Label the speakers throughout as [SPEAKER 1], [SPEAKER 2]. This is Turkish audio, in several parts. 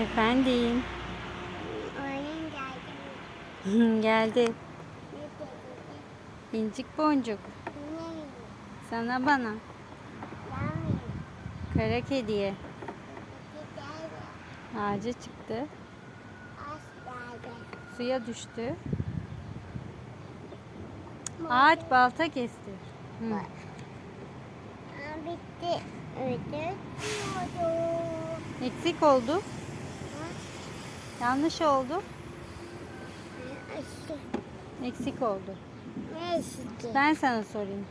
[SPEAKER 1] Efendim.
[SPEAKER 2] Oyun geldi?
[SPEAKER 1] Geldi. İncik boncuk. Sana bana. Kara kediye. Ağaca çıktı. Suya düştü. Ağaç balta kesti. Hı.
[SPEAKER 2] Bitti.
[SPEAKER 1] Eksik oldu. Yanlış oldu. Eksik oldu.
[SPEAKER 2] Ne eşitti?
[SPEAKER 1] Ben sana sorayım.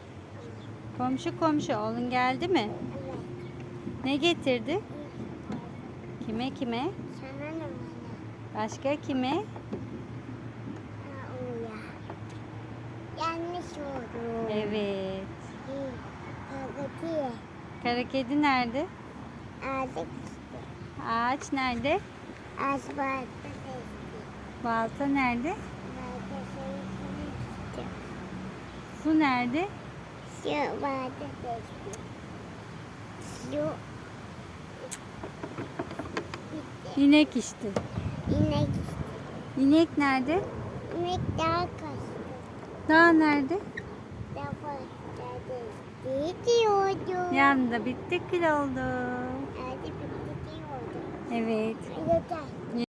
[SPEAKER 1] Komşu komşu oğlun geldi mi?
[SPEAKER 2] Evet.
[SPEAKER 1] Ne getirdi? Kime kime?
[SPEAKER 2] Sana ne bana?
[SPEAKER 1] Başka kime?
[SPEAKER 2] Ha, o ya. Yanlış oldu.
[SPEAKER 1] Evet.
[SPEAKER 2] İyi. Kapatıyor.
[SPEAKER 1] Kara kedi nerede?
[SPEAKER 2] İşte.
[SPEAKER 1] Ağaç nerede?
[SPEAKER 2] Asfaltta geçti.
[SPEAKER 1] Balta nerede?
[SPEAKER 2] Balta suyunu içti.
[SPEAKER 1] Su nerede?
[SPEAKER 2] Şu balta geçti. Şu bitti.
[SPEAKER 1] İnek içti.
[SPEAKER 2] İnek içti.
[SPEAKER 1] İnek nerede?
[SPEAKER 2] İnek daha kaçtı.
[SPEAKER 1] Dağ nerede?
[SPEAKER 2] Daha geçti diyordu.
[SPEAKER 1] Yanında bitti kül oldu. Evet.
[SPEAKER 2] Yeter.